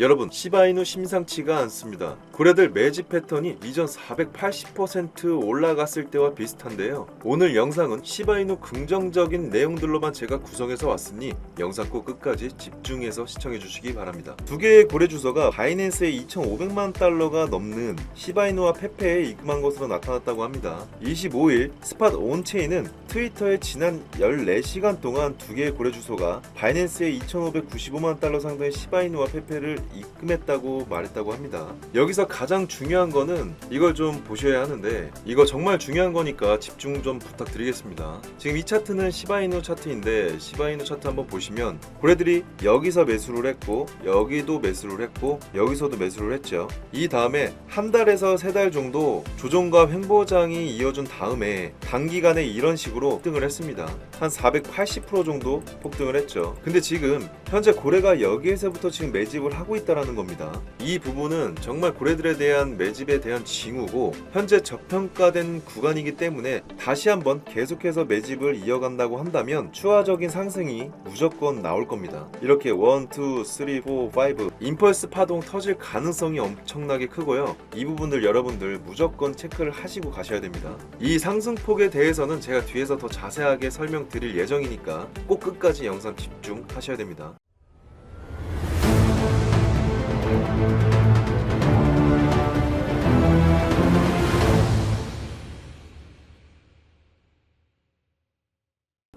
여러분 시바이누 심상치가 않습니다. 고래들 매집 패턴이 이전 480% 올라갔을 때와 비슷한데요. 오늘 영상은 시바이누 긍정적인 내용들로만 제가 구성해서 왔으니 영상 꼭 끝까지 집중해서 시청해 주시기 바랍니다. 두 개의 고래 주소가 바이낸스에 2,500만 달러가 넘는 시바이누와 페페에 입금한 것으로 나타났다고 합니다. 25일 스팟 온체인은 트위터에 지난 14시간 동안 두 개의 고래 주소가 바이낸스에 2,595만 달러 상당의 시바이누와 페페를 입금했다고 말했다고 합니다. 여기서 가장 중요한 거는 이걸 좀 보셔야 하는데 이거 정말 중요한 거니까 집중 좀 부탁드리겠습니다. 지금 이 차트는 시바이누 차트인데 시바이누 차트 한번 보시면 고래들이 여기서 매수를 했고 여기도 매수를 했고 여기서도 매수를 했죠. 이 다음에 한 달에서 세 달 정도 조정과 횡보장이 이어준 다음에 단기간에 이런 식으로 폭등을 했습니다. 한 480% 정도 폭등을 했죠. 근데 지금 현재 고래가 여기에서부터 지금 매집을 하고 있다라는 겁니다. 이 부분은 정말 고래들에 대한 매집에 대한 징후고 현재 저평가된 구간이기 때문에 다시 한번 계속해서 매집을 이어간다고 한다면 추가적인 상승이 무조건 나올 겁니다. 이렇게 1, 2, 3, 4, 5 임펄스 파동 터질 가능성이 엄청나게 크고요. 이 부분들 여러분들 무조건 체크를 하시고 가셔야 됩니다. 이 상승폭에 대해서는 제가 뒤에서 더 자세하게 설명드릴 예정이니까 꼭 끝까지 영상 집중하셔야 됩니다.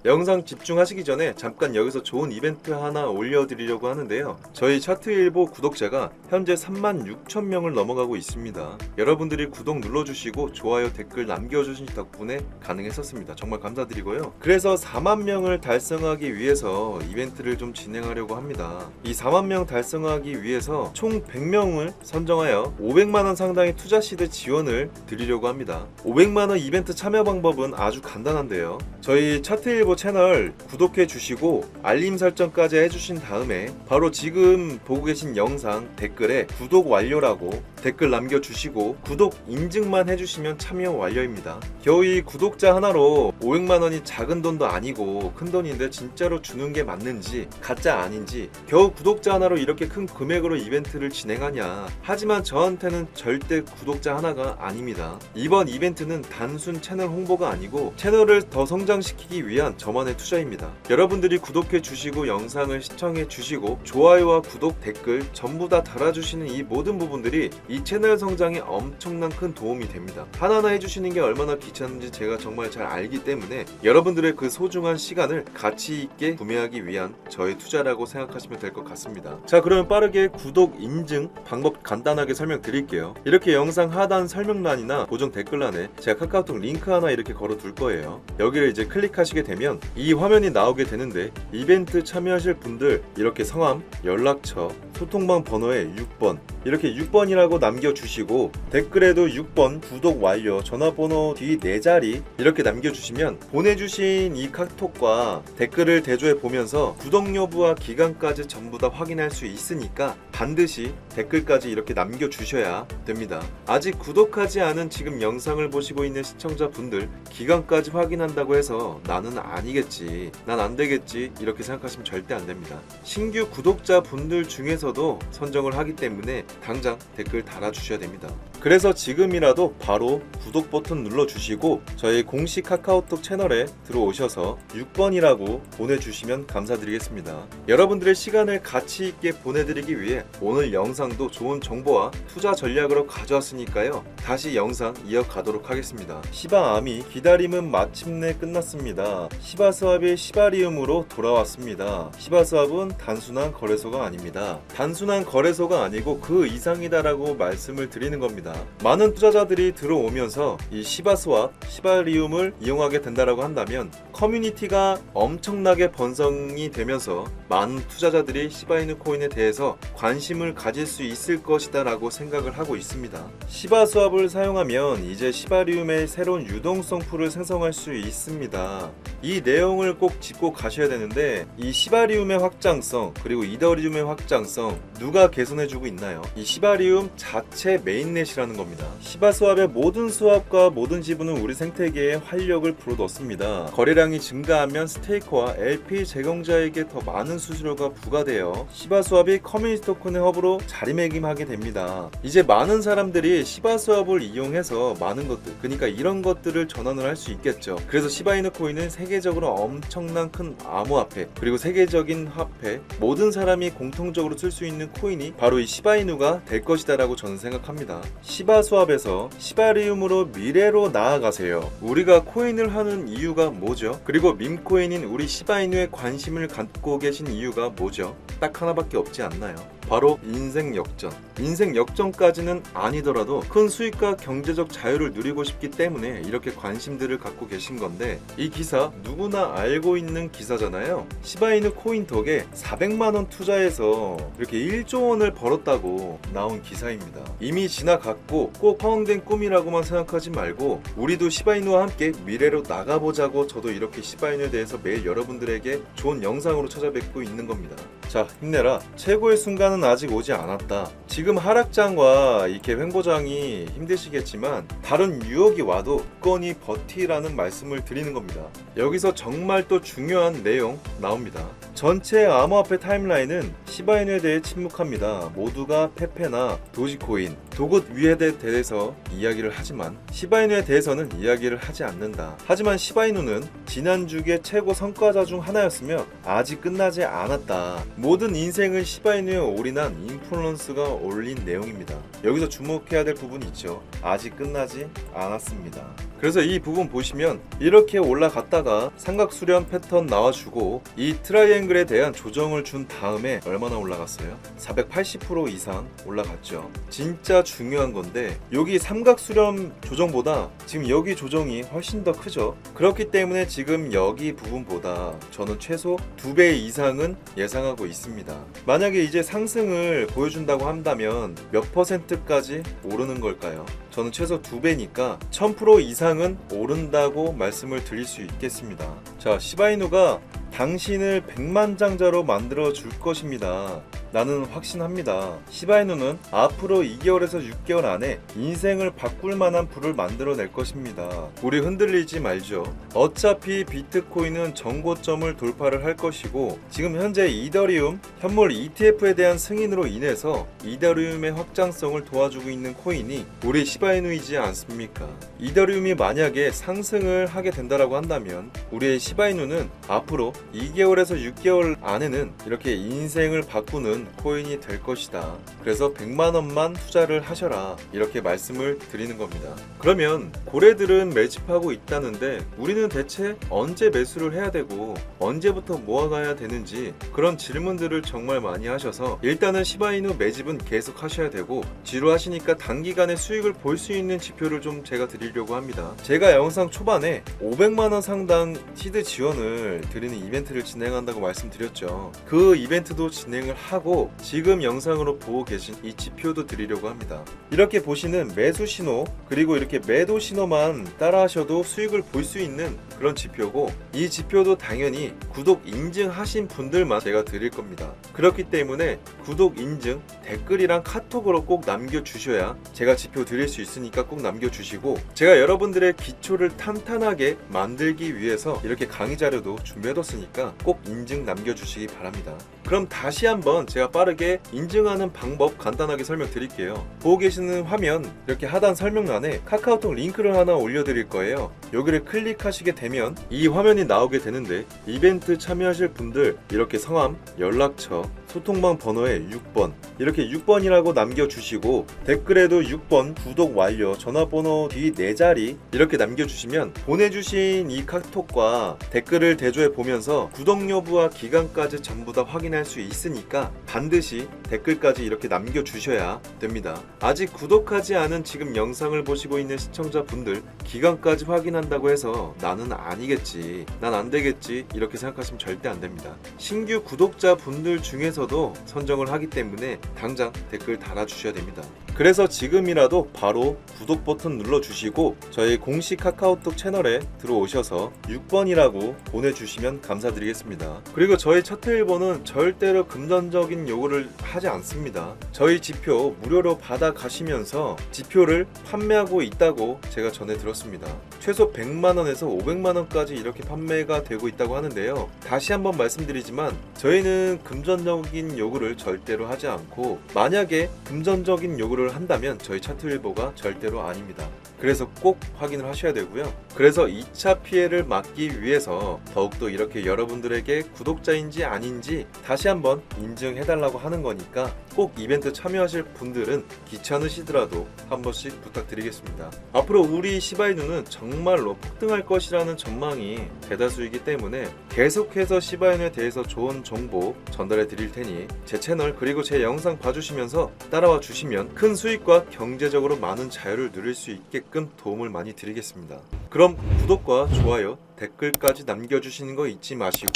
영상 집중하시기 전에 잠깐 여기서 좋은 이벤트 하나 올려드리려고 하는데요. 저희 차트일보 구독자가 현재 3만 6천 명을 넘어가고 있습니다. 여러분들이 구독 눌러주시고 좋아요 댓글 남겨주신 덕분에 가능했었습니다. 정말 감사드리고요. 그래서 4만 명을 달성하기 위해서 이벤트를 좀 진행하려고 합니다. 이 4만 명 달성하기 위해서 총 100명을 선정하여 500만 원 상당의 투자 시드 지원을 드리려고 합니다. 500만 원 이벤트 참여 방법은 아주 간단한데요. 저희 차트일보 채널 구독해 주시고 알림 설정까지 해주신 다음에 바로 지금 보고 계신 영상 댓글에 구독 완료라고 댓글 남겨주시고 구독 인증만 해주시면 참여 완료입니다. 겨우 이 구독자 하나로 500만 원이 작은 돈도 아니고 큰 돈인데 진짜로 주는 게 맞는지 가짜 아닌지 겨우 구독자 하나로 이렇게 큰 금액으로 이벤트를 진행하냐 하지만 저한테는 절대 구독자 하나가 아닙니다. 이번 이벤트는 단순 채널 홍보가 아니고 채널을 더 성장시키기 위한 저만의 투자입니다. 여러분들이 구독해 주시고 영상을 시청해 주시고 좋아요와 구독 댓글 전부 다 달아주시는 이 모든 부분들이 이 채널 성장에 엄청난 큰 도움이 됩니다. 하나하나 해주시는 게 얼마나 귀찮은지 제가 정말 잘 알기 때문에 여러분들의 그 소중한 시간을 가치 있게 구매하기 위한 저의 투자라고 생각하시면 될 것 같습니다. 자, 그러면 빠르게 구독 인증 방법 간단하게 설명드릴게요. 이렇게 영상 하단 설명란이나 고정 댓글란에 제가 카카오톡 링크 하나 이렇게 걸어 둘 거예요. 여기를 이제 클릭하시게 되면 이 화면이 나오게 되는데 이벤트 참여하실 분들 이렇게 성함, 연락처, 소통방 번호에 6번 이렇게 6번이라고 남겨주시고 댓글에도 6번 구독 완료 전화번호 뒤 4자리 이렇게 남겨주시면 보내주신 이 카톡과 댓글을 대조해 보면서 구독 여부와 기간까지 전부 다 확인할 수 있으니까 반드시 댓글까지 이렇게 남겨주셔야 됩니다. 아직 구독하지 않은 지금 영상을 보시고 있는 시청자분들 기간까지 확인한다고 해서 나는 아니겠지 난 안 되겠지 이렇게 생각하시면 절대 안 됩니다. 신규 구독자 분들 중에서도 선정을 하기 때문에 당장 댓글 달아주셔야 됩니다. 그래서 지금이라도 바로 구독 버튼 눌러주시고 저희 공식 카카오톡 채널에 들어오셔서 6번이라고 보내주시면 감사드리겠습니다. 여러분들의 시간을 가치 있게 보내드리기 위해 오늘 영상도 좋은 정보와 투자 전략으로 가져왔으니까요. 다시 영상 이어가도록 하겠습니다. 시바암이 기다림은 마침내 끝났습니다. 시바스왑이 시바리움으로 돌아왔습니다. 시바스왑은 단순한 거래소가 아닙니다. 단순한 거래소가 아니고 그 이상이다라고 말씀을 드리는 겁니다. 많은 투자자들이 들어오면서 이 시바스왑, 시바리움을 이용하게 된다라고 한다면 커뮤니티가 엄청나게 번성이 되면서 많은 투자자들이 시바이누 코인에 대해서 관심을 가질 수 있을 것이다라고 생각을 하고 있습니다. 시바 수압을 사용하면 이제 시바리움의 새로운 유동성 풀을 생성할 수 있습니다. 이 내용을 꼭 짚고 가셔야 되는데 이 시바리움의 확장성 그리고 이더리움의 확장성 누가 개선해주고 있나요? 이 시바리움 자체 메인넷이라 는 겁니다. 시바 수압의 모든 수압과 모든 지분은 우리 생태계에 활력을 불어넣습니다. 거래량이 증가하면 스테이커와 LP 제공자에게 더 많은 수수료가 부과되어 시바 수압이 커뮤니티 토큰의 허브로 자리매김하게 됩니다. 이제 많은 사람들이 시바 수압을 이용해서 많은 것들, 그러니까 이런 것들을 전환을 할 수 있겠죠. 그래서 시바이누 코인은 세계적으로 엄청난 큰 암호화폐, 그리고 세계적인 화폐, 모든 사람이 공통적으로 쓸 수 있는 코인이 바로 이 시바이누가 될 것이다라고 저는 생각합니다. 시바 수압에서 시바리움으로 미래로 나아가세요. 우리가 코인을 하는 이유가 뭐죠? 그리고 밈코인인 우리 시바이누에 관심을 갖고 계신 이유가 뭐죠? 딱 하나밖에 없지 않나요? 바로 인생 역전. 인생 역전까지는 아니더라도 큰 수익과 경제적 자유를 누리고 싶기 때문에 이렇게 관심들을 갖고 계신 건데 이 기사 누구나 알고 있는 기사잖아요. 시바이누 코인 덕에 400만 원 투자해서 이렇게 1조 원을 벌었다고 나온 기사입니다. 이미 지나갔고 꼭 허황된 꿈이라고만 생각하지 말고 우리도 시바이누와 함께 미래로 나가보자고 저도 이렇게 시바이누에 대해서 매일 여러분들에게 좋은 영상으로 찾아뵙고 있는 겁니다. 자 힘내라. 최고의 순간은 아직 오지 않았다. 지금 하락장과 이렇게 횡보장이 힘드시겠지만 다른 유혹이 와도 굳건히 버티라는 말씀을 드리는 겁니다. 여기서 정말 또 중요한 내용 나옵니다. 전체 암호화폐 타임라인은 시바이누에 대해 침묵합니다. 모두가 페페나 도지코인, 도굿 위에 대해서 이야기를 하지만 시바이누에 대해서는 이야기를 하지 않는다. 하지만 시바이누는 지난주의 최고 성과자 중 하나였으며 아직 끝나지 않았다. 모든 인생을 시바이누에 올인한 인플루언스가 올린 내용입니다. 여기서 주목해야 될 부분이 있죠. 아직 끝나지 않았습니다. 그래서 이 부분 보시면 이렇게 올라갔다가 삼각 수렴 패턴 나와주고 이 트라이앵글에 대한 조정을 준 다음에 얼마나 올라갔어요? 480% 이상 올라갔죠. 진짜 중요한 건데 여기 삼각 수렴 조정보다 지금 여기 조정이 훨씬 더 크죠. 그렇기 때문에 지금 여기 부분보다 저는 최소 2배 이상은 예상하고 있습니다. 만약에 이제 상승을 보여준다고 한다면 몇 퍼센트까지 오르는 걸까요? 저는 최소 2배니까 1000% 이상 은 오른다고 말씀을 드릴 수 있겠습니다. 자, 시바이누가 당신을 백만장자로 만들어 줄 것입니다. 나는 확신합니다. 시바이누는 앞으로 2개월에서 6개월 안에 인생을 바꿀 만한 부를 만들어낼 것입니다. 우리 흔들리지 말죠. 어차피 비트코인은 정고점을 돌파를 할 것이고 지금 현재 이더리움 현물 ETF에 대한 승인으로 인해서 이더리움의 확장성을 도와주고 있는 코인이 우리 시바이누이지 않습니까? 이더리움이 만약에 상승을 하게 된다라고 한다면 우리의 시바이누는 앞으로 2개월에서 6개월 안에는 이렇게 인생을 바꾸는 코인이 될 것이다. 그래서 100만 원만 투자를 하셔라. 이렇게 말씀을 드리는 겁니다. 그러면 고래들은 매집하고 있다는데 우리는 대체 언제 매수를 해야 되고 언제부터 모아가야 되는지 그런 질문들을 정말 많이 하셔서 일단은 시바이누 매집은 계속 하셔야 되고 지루하시니까 단기간에 수익을 볼 수 있는 지표를 좀 제가 드리려고 합니다. 제가 영상 초반에 500만 원 상당 시드 지원을 드리는 이벤트를 진행한다고 말씀드렸죠. 그 이벤트도 진행을 하고 지금 영상으로 보고 계신 이 지표도 드리려고 합니다. 이렇게 보시는 매수 신호 그리고 이렇게 매도 신호만 따라 하셔도 수익을 볼 수 있는 그런 지표고 이 지표도 당연히 구독 인증하신 분들만 제가 드릴 겁니다. 그렇기 때문에 구독 인증 댓글이랑 카톡으로 꼭 남겨주셔야 제가 지표 드릴 수 있으니까 꼭 남겨주시고 제가 여러분들의 기초를 탄탄하게 만들기 위해서 이렇게 강의 자료도 준비해뒀으니까 꼭 인증 남겨주시기 바랍니다. 그럼 다시 한번 제가 빠르게 인증하는 방법 간단하게 설명드릴게요. 보고 계시는 화면 이렇게 하단 설명란에 카카오톡 링크를 하나 올려드릴 거예요. 여기를 클릭하시게 되면 이 화면이 나오게 되는데 이벤트 참여하실 분들 이렇게 성함, 연락처, 소통방 번호에 6번 이렇게 6번이라고 남겨주시고 댓글에도 6번 구독 완료 전화번호 뒤 4자리 이렇게 남겨주시면 보내주신 이 카톡과 댓글을 대조해 보면서 구독 여부와 기간까지 전부 다 확인할 수 있으니까 반드시 댓글까지 이렇게 남겨주셔야 됩니다. 아직 구독하지 않은 지금 영상을 보시고 있는 시청자분들 기간까지 확인한다고 해서 나는 아니겠지 난 안 되겠지 이렇게 생각하시면 절대 안 됩니다. 신규 구독자 분들 중에서 통해서도 선정을 하기 때문에 당장 댓글 달아주셔야 됩니다. 그래서 지금이라도 바로 구독 버튼 눌러주시고 저희 공식 카카오톡 채널에 들어오셔서 6번이라고 보내주시면 감사드리겠습니다. 그리고 저희 차트 1번은 절대로 금전적인 요구를 하지 않습니다. 저희 지표 무료로 받아 가시면서 지표를 판매하고 있다고 제가 전해 들었습니다. 최소 100만원에서 500만원까지 이렇게 판매가 되고 있다고 하는데요. 다시 한번 말씀드리지만 저희는 금전적인 요구를 절대로 하지 않고 만약에 금전적인 요구를 한다면 저희 차트일보가 절대로 아닙니다. 그래서 꼭 확인을 하셔야 되고요. 그래서 2차 피해를 막기 위해서 더욱더 이렇게 여러분들에게 구독자인지 아닌지 다시 한번 인증해달라고 하는 거니까 꼭 이벤트 참여하실 분들은 귀찮으시더라도 한 번씩 부탁드리겠습니다. 앞으로 우리 시바이누는 정말로 폭등할 것이라는 전망이 대다수이기 때문에 계속해서 시바이누에 대해서 좋은 정보 전달해 드릴 테니 제 채널 그리고 제 영상 봐주시면서 따라와 주시면 큰 수익과 경제적으로 많은 자유를 누릴 수 있게끔 도움을 많이 드리겠습니다. 그럼 구독과 좋아요, 댓글까지 남겨주시는 거 잊지 마시고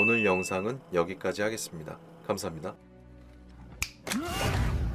오늘 영상은 여기까지 하겠습니다. 감사합니다.